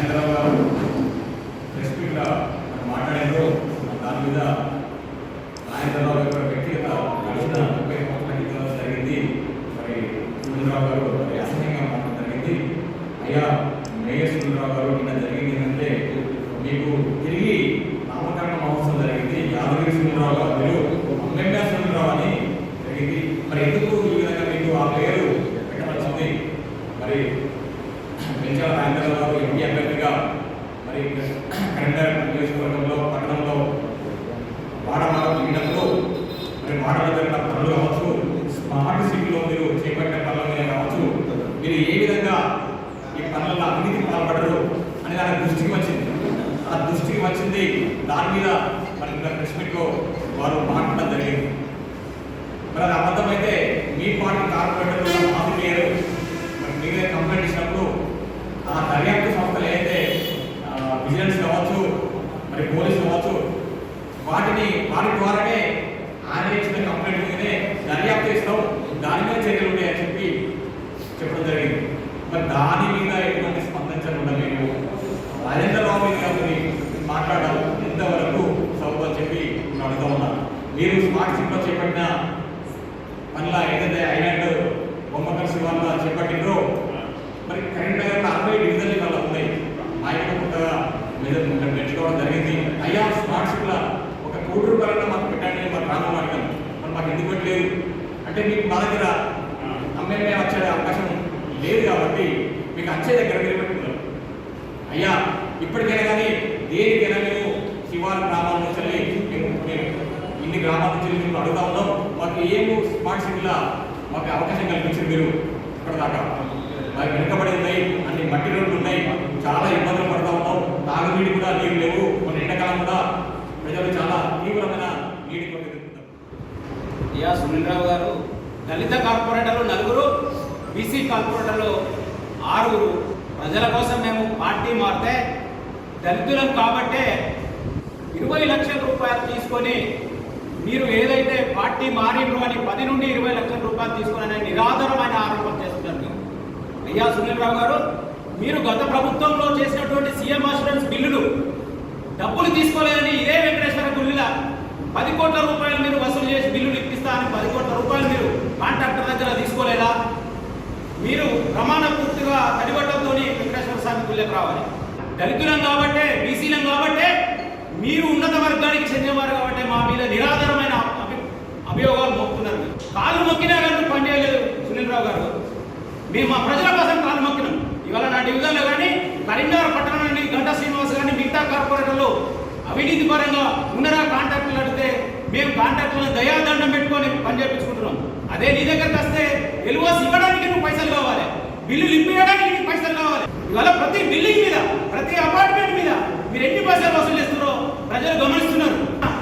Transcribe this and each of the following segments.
రాజేంద్రరావు గారు ప్రెస్ మీట్లో మాట్లాడారు దాని మీద రాజేంద్రరావు యొక్క వ్యక్తిగత కలిసిన ముప్పై సంవత్సరాల జరిగింది. మరి సురేంద్రరావు గారు మరి అసహ్యంగా మాట్లాడడం జరిగింది. అయ్యా మేయర్ సురేంద్రరావు గారు నిన్న జరిగింది ఏంటంటే మీకు తిరిగి నామకరణ మహోత్సవం జరిగింది. యాదగిరి సురేంద్రరావు గారు మీరు అమ్మెగా సురేంద్రరావు అని జరిగింది. మరి ఎందుకు ఈ విధంగా మీకు ఆ పేరు పెట్టవలసింది మరి పెంచాల రాజేంద్ర ఎంపీ మరి కరీంనగర్ నియోజకవర్గంలో పట్టణంలో వాడమాల పీఠంలో మరి వాడలు జరిగిన పనులు కావచ్చు స్మార్ట్ సిటీలో మీరు చేపట్టిన పనులు కావచ్చు మీరు ఏ విధంగా ఈ పనులలో అవినీతి పాల్పడరు అని దాని దృష్టికి వచ్చింది. ఆ దృష్టికి వచ్చింది దాని మీద మరి ఇంకా ప్రెస్ మీట్లో వారు మాట్లాడడం జరిగింది. మరి అది అబద్ధమైతే మీ పార్టీ కార్పొరేటర్లు మాకు లేరు మరి మీరే కంప్లైంట్ ఇచ్చినప్పుడు ఆ దర్యాప్తు సంస్థలు ఏదైతే విజిలెన్స్ కావచ్చు మరి పోలీస్ కావచ్చు వాటిని వాటి ద్వారానే ఆయన ఇచ్చిన కంప్లైంట్ మీదే దర్యాప్తు చేస్తాం దాని మీద చర్యలు ఉంటాయని చెప్పి చెప్పడం జరిగింది. మరి దాని మీద ఎటువంటి స్పందించకుండా మీకు రాజేంద్రరావు బాబు గారిని మాట్లాడాలి. ఎంతవరకు సౌకర్యం అని చెప్పి అడుగుతా ఉన్నాను మీరు స్మార్ట్ సిటీలో చేపట్టిన పనుల ఏదైతే ఐలాండ్ బొమ్మకల్ శివార్లో చేపట్టిండ్రో మరి కరీంనగర్లో అరవై డివిజన్లు ఇవాళ ఉన్నాయి ఆయన కొత్తగా మీద పెంచుకోవడం జరిగింది అయ్యా స్మార్ట్ సిటీలో ఒక కోటి రూపాయలన్నా మాకు పెట్టండి మా గ్రామం అడిగాను మరి మాకు ఎందుకు లేదు. అంటే మీకు మా దగ్గర అమ్మెల్యే వచ్చే అవకాశం లేదు కాబట్టి మీకు వచ్చే దగ్గర మీరు పెట్టుకున్నారు. అయ్యా ఇప్పటికైనా కానీ దేనికైనా మేము శివారి గ్రామాల నుంచి వెళ్ళి మేము మేము ఇన్ని గ్రామాల నుంచి మేము అడుగుతా ఉన్నాం. మాకు ఏమో స్మార్ట్ సిటీలో మాకు అవకాశం కల్పించింది మీరు ఇప్పటిదాకా. మాకు వెనుకబడి ఉన్నాయి అన్ని మట్టి రోడ్లు ఉన్నాయి. చాలా ఇబ్బందులు పడుతూ ఉన్నాం. తాగునీటి కూడా నీరు లేవు. మన ఎండాకాలం కూడా ప్రజలు చాలా యా సునీల్రావు గారు దళిత కార్పొరేటర్లు నలుగురు బీసీ కార్పొరేటర్లు ఆరుగురు. ప్రజల కోసం మేము పార్టీ మారితే దళితులం కాబట్టే ఇరవై లక్షల రూపాయలు తీసుకొని మీరు ఏదైతే పార్టీ మారిండ్రు అని పది నుండి ఇరవై లక్షల రూపాయలు తీసుకొని నిరాధారమైన ఆరోపణ చేస్తున్నారు అయ్యా అయ్యా సునీల్రావు గారు మీరు గత ప్రభుత్వంలో చేసినటువంటి సీఎం అసూరెన్స్ బిల్లులు డబ్బులు తీసుకోలేదని ఇదే వెంకటేశ్వర గుళ్ళ పది కోట్ల రూపాయలు మీరు వసూలు చేసి బిల్లులు ఇప్పిస్తా పది కోట్ల రూపాయలు మీరు కాంట్రాక్టర్ దగ్గర తీసుకోలేదా? మీరు ప్రమాణ పూర్తిగా తడిబట్టలతో వెంకటేశ్వర స్వామి గుళ్ళకి రావాలి. దళితులం కాబట్టే బీసీలం కాబట్టే మీరు ఉన్నత వర్గానికి చెందినవారు కాబట్టి మా మీద నిరాధారమైన అభియోగాలు మోపుతున్నారు కాలు మొక్కినా కానీ పని చేయలేదు సునీల్ రావు గారు. మేము మా ప్రజల కోసం కాలు మొక్కినాం. ఇవాళ నా డివిజన్లో కానీ కరీంనగర్ పట్టణం నుండి గంటా శ్రీనివాస్ కానీ మిగతా కార్పొరేటర్లు అవినీతి పరంగా ఉన్నరా కాంట్రాక్టులు అడిగితే మేము కాంట్రాక్టులను దయాదండం పెట్టుకొని పని చేయించుకుంటున్నాం అదే నీ దగ్గరికి వస్తే ఎలువోస్ ఇవ్వడానికి నువ్వు పైసలు కావాలి. బిల్లులు ఇప్పించడానికి నీకు పైసలు కావాలి. ఇవాళ ప్రతి బిల్డింగ్ మీద ప్రతి అపార్ట్మెంట్ మీద మీరు ఎన్ని పైసలు వసూలు చేస్తున్నారో ప్రజలు గమనిస్తున్నారు.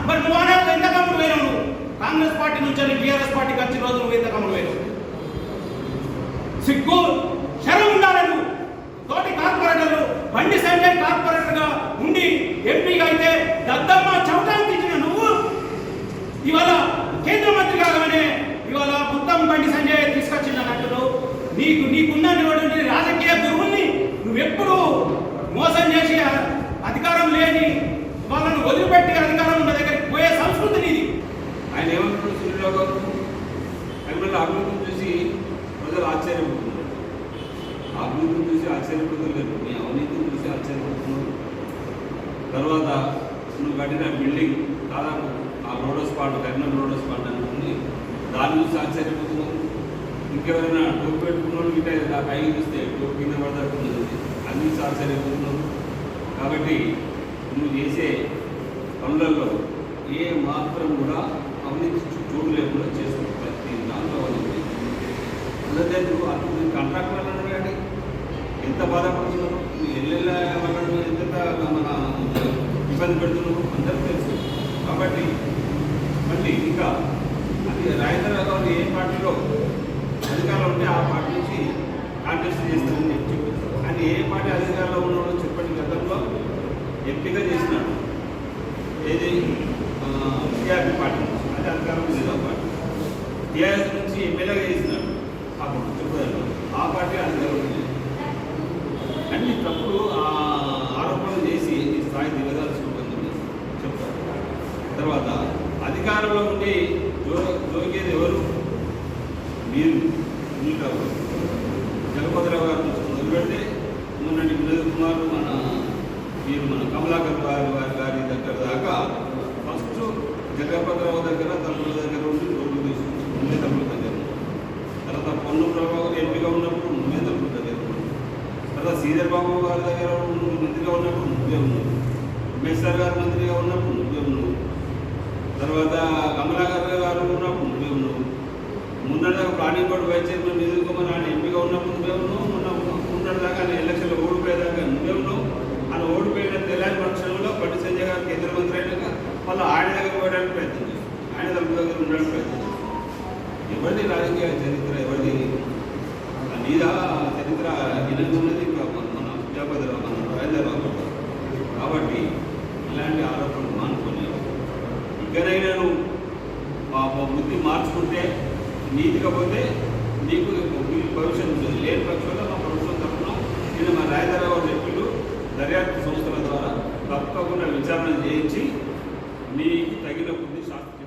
మరి నువ్వు అనేది ఎంత కమ్ముడు పోయినావు నువ్వు? కాంగ్రెస్ పార్టీ నుంచి టీఆర్ఎస్ పార్టీకి వచ్చిన రోజు నువ్వు ఎంత కమ్ముడు పోయినావు? సిగ్గు శరం ఉండాలి నువ్వు. తోటి కార్పొరేటర్లు బండి సంజయ్ కార్పొరేటర్గా ఉండి ఎంపీగా అయితే దద్దమ్మ చౌట ఇవాళ కేంద్ర మంత్రి కాగానే ఇవాళ మొత్తం బండి సంజయ్ తీసుకొచ్చిన నటులు నీకు నీకున్నటువంటి రాజకీయ గురువుల్ని నువ్వెప్పుడు మోసం చేసి అధికారం లేని వాళ్ళను వదిలిపెట్టి అధికారం ఉన్న దగ్గరికి పోయే సంస్కృతి నీది. ఆయన ఏమంటున్నారు సూర్యరావు గారు అభివృద్ధి అభివృద్ధిని చూసి ప్రజలు ఆశ్చర్యపోతున్నారు. అభివృద్ధిని చూసి ఆశ్చర్యపోతున్నారు మీ అవినీతిని చూసి ఆశ్చర్యపోతున్నారు. తర్వాత నువ్వు కట్టిన బిల్డింగ్ దాదాపు ఆ రోడోస్ పాట కరీంనగర్ రోడోస్ పాట అనుకుంది దాని చూసి ఆశ్చర్యపోతున్నాం. ఇంకెవరైనా టోపీ పెట్టుకున్నాడు గిట్ట ఆ పైకి చూస్తే టోపీ కింద పడదట్టున్నది అది చూసి ఆశ్చర్యపోతున్నాం. కాబట్టి నువ్వు చేసే పనులలో ఏ మాత్రం కూడా అవినీతి చోటు లేకుండా చేస్తున్నావు. ప్రతి దాంట్లో అవినీతి అందుకే నువ్వు అటు కాంట్రాక్టర్ అన్నాడు ఎంత బాధపడుతున్నావు? నువ్వు ఎల్లెల్ల వెళ్ళడం ఎంత మన ఇబ్బంది పెడుతున్నావు? అందరికీ తెలుసు. కాబట్టి మళ్ళీ ఇంకా అది రాజేంద్రరావు ఏ పార్టీలో అధికారంలో ఉంటే ఆ పార్టీ నుంచి కాంటెస్ట్ చేస్తానని చెప్పి చెప్పారు. కానీ ఏ పార్టీ అధికారంలో ఉన్నాడో చెప్పండి గతంలో ఎంపిక చేసినాడు ఏది? టీఆర్పీ పార్టీ నుంచి. అది అధికారం లేదా పార్టీ. టీఆర్ఎస్ నుంచి ఎమ్మెల్యేగా చేసినాడు అప్పుడు చెప్పారు ఆ పార్టీ అధికారం అన్ని తప్పుడు ఆరోపణలు చేసి స్థాయి దిగదాల్చుకోవాలని చెప్తారు తర్వాత అధికారంలో ఉండి జో జోగేది ఎవరు? మీరు సునీల్ జగపతిరావు గారు మొదలుపెడితే మొన్నటి వినోద్ కుమార్ మన మీరు మన కమలాకర్ గారి వారి గారి దగ్గర దాకా ఫస్ట్ జగపతిరావు దగ్గర తమ్ముల దగ్గర ఉండి రోడ్లు తీసుకొచ్చి ముందే తమ్ముల దగ్గర తర్వాత పొన్ను ప్రభావం ఎంపీగా ఉన్నప్పుడు ముందే తమ్ముల దగ్గర తర్వాత శ్రీధర్ బాబు గారి దగ్గర మంత్రిగా ఉన్నప్పుడు ముందే ఉన్నావు ఎంఎస్ఆర్ గారు మంత్రిగా ఉన్నప్పుడు ముందే ఉన్నావు తర్వాత కమలాకర్ గారు ఉన్నప్పుడు మేము ఉన్నావు planning board vice chairman Nidhul Kumar ఆయన ఎంపీగా ఉన్నప్పుడు మేము మొన్న మొన్నటిదాకా ఆయన ఎలక్షన్లో ఓడిపోయేదాకా మేము ఆయన ఓడిపోయిన తెలియని పక్షంలో పట్టు సంజయ్ గారు కేంద్ర మంత్రి అయినాక మళ్ళీ ఆయన దగ్గర పోయడానికి ప్రయత్నం ఆయన తమ దగ్గర ఉండడానికి ప్రయత్నం ఎవరిది రాజకీయ చరిత్ర ఎవరిది? నీద చరిత్ర నిన్నది మన- విద్యాపతి విద్యాపతిరావు మన రాజేంద్రరావు కాబట్టి ఇలాంటి ఆరోపణలు మానుకో ఇకనైనా మా బుద్ధి మార్చుకుంటే నీతిగా పోతే నీకు భవిష్యత్తు ఉంటుంది. లేని పక్షంలో మా ప్రభుత్వం తరఫున నేను మా రాయదరావు వ్యక్తులు దర్యాప్తు సంస్థల ద్వారా తప్పకుండా విచారణ చేయించి నీకు తగిన బుద్ధి శాస్త్రం